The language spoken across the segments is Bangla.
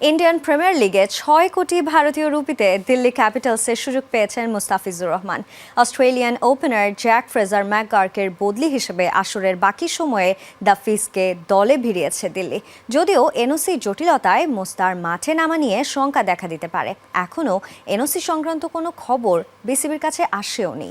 ইন্ডিয়ান প্রিমিয়ার লিগে ছয় কোটি ভারতীয় রুপিতে দিল্লি ক্যাপিটালসের সুযোগ পেয়েছেন Mustafizur Rahman. Australian opener Jake Fraser ম্যাকগার্কের বদলি হিসেবে আসরের বাকি সময়ে দ্য ফিসকে দলে ভিড়িয়েছে দিল্লি। যদিও এনওসি জটিলতায় মোস্তার মাঠে নামা নিয়ে শঙ্কা দেখা দিতে পারে। এখনও এনওসি সংক্রান্ত কোনো খবর বিসিবির কাছে আসেও নি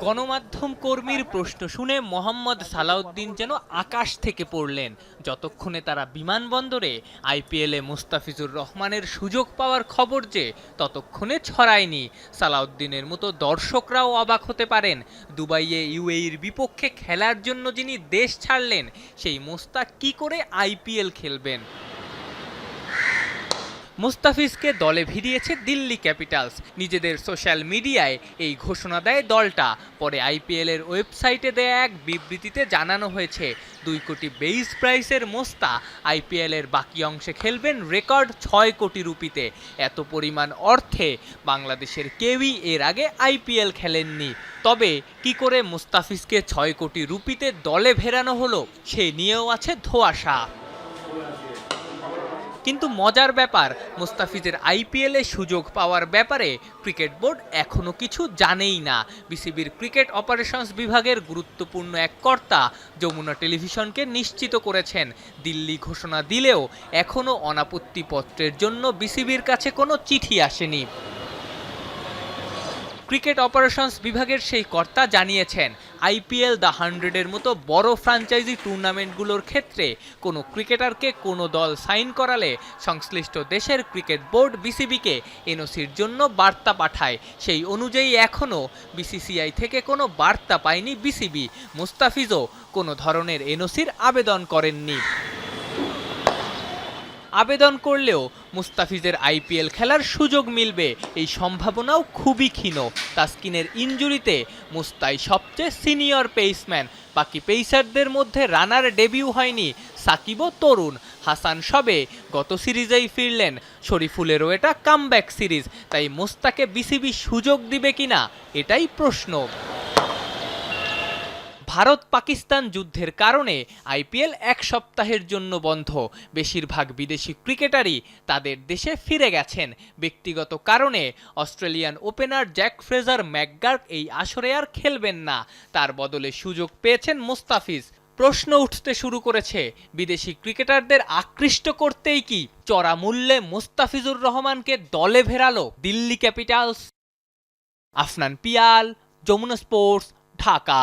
গণমাধ্যম কর্মীর প্রশ্ন শুনে মোহাম্মদ সালাউদ্দিন যেন আকাশ থেকে পড়লেন। যতক্ষণে তারা বিমানবন্দরে আইপিএলে মুস্তাফিজুর রহমানের সুযোগ পাওয়ার খবর যে, ততক্ষণে ছড়ায়নি। সালাউদ্দিনের মতো দর্শকরাও অবাক হতে পারেন। দুবাইয়ে ইউএইর বিপক্ষে খেলার জন্য যিনি দেশ ছাড়লেন, সেই মোস্তাক কি করে আইপিএল খেলবেন? মুস্তাফিজকে দলে ভিড়িয়েছে দিল্লি ক্যাপিটালস। নিজেদের সোশ্যাল মিডিয়ায় এই ঘোষণা দেয় দলটা। পরে আইপিএলের ওয়েবসাইটে দেয়া এক বিবৃতিতে জানানো হয়েছে, দুই কোটি বেইস প্রাইসের মোস্তা, আইপিএলের বাকি অংশে খেলবেন রেকর্ড ছয় কোটি রুপিতে। এত পরিমাণ অর্থে বাংলাদেশের কেউই এর আগে আইপিএল খেলেননি। তবে কি করে মুস্তাফিজকে ছয় কোটি রুপিতে দলে ভেরানো হলো, সে নিয়েও আছে ধোঁয়াশা। কিন্তু মজার ব্যাপার, মুস্তাফিজের আইপিএলে সুযোগ পাওয়ার ব্যাপারে ক্রিকেট বোর্ড এখনও কিছু জানেই না। বিসিবির ক্রিকেট অপারেশনস বিভাগের গুরুত্বপূর্ণ এক কর্তা যমুনা টেলিভিশনকে নিশ্চিত করেছেন। দিল্লি ঘোষণা দিলেও এখনও অনাপত্তিপত্রের জন্য বিসিবির কাছে কোনো চিঠি আসেনি। ক্রিকেট অপারেশনস বিভাগের সেই কর্তা জানিয়েছেন আইপিএল দ্য হান্ড্রেডের মতো বড় ফ্র্যাঞ্চাইজি টুর্নামেন্টগুলোর ক্ষেত্রে কোনো ক্রিকেটারকে কোনো দল সাইন করালে সংশ্লিষ্ট দেশের ক্রিকেট বোর্ড বিসিবিকে এনওসির জন্য বার্তা পাঠায়। সেই অনুযায়ী এখনও বিসিসিআই থেকে কোনো বার্তা পায়নি বিসিবি। মুস্তাফিজও কোনো ধরনের এনওসির আবেদন করেননি। আবেদন করলেও মুস্তাফিজের আইপিএল খেলার সুযোগ মিলবে। এই সম্ভাবনাও খুবই ক্ষীণ। তাসকিনের ইনজুরিতে মুস্তাই সবচেয়ে সিনিয়র পেসম্যান বাকি পেসারদের মধ্যে রানার ডেবিউ হয়নি সাকিবও তরুণ। হাসান সবে গত সিরিজেই ফিরলেন। শরীফুলেরও এটা কামব্যাক সিরিজ। তাই মুস্তাকে বিসিবি সুযোগ দিবে কিনা, এটাই প্রশ্ন। ভারত পাকিস্তান যুদ্ধের কারণে আইপিএল এক সপ্তাহের জন্য বন্ধ। বেশিরভাগ বিদেশি ক্রিকেটারই তাদের দেশে ফিরে গেছেন। ব্যক্তিগত কারণে Australian opener Jake Fraser McGurk এই আসরে আর খেলবেন না। তার বদলে সুযোগ পেয়েছেন মুস্তাফিজ। প্রশ্ন উঠতে শুরু করেছে, বিদেশি ক্রিকেটারদের আকৃষ্ট করতেই কি চড়া মূল্যে মুস্তাফিজুর রহমানকে দলে ভেরালো দিল্লি ক্যাপিটালস? আফনান পিয়াল, যমুনা স্পোর্টস, ঢাকা।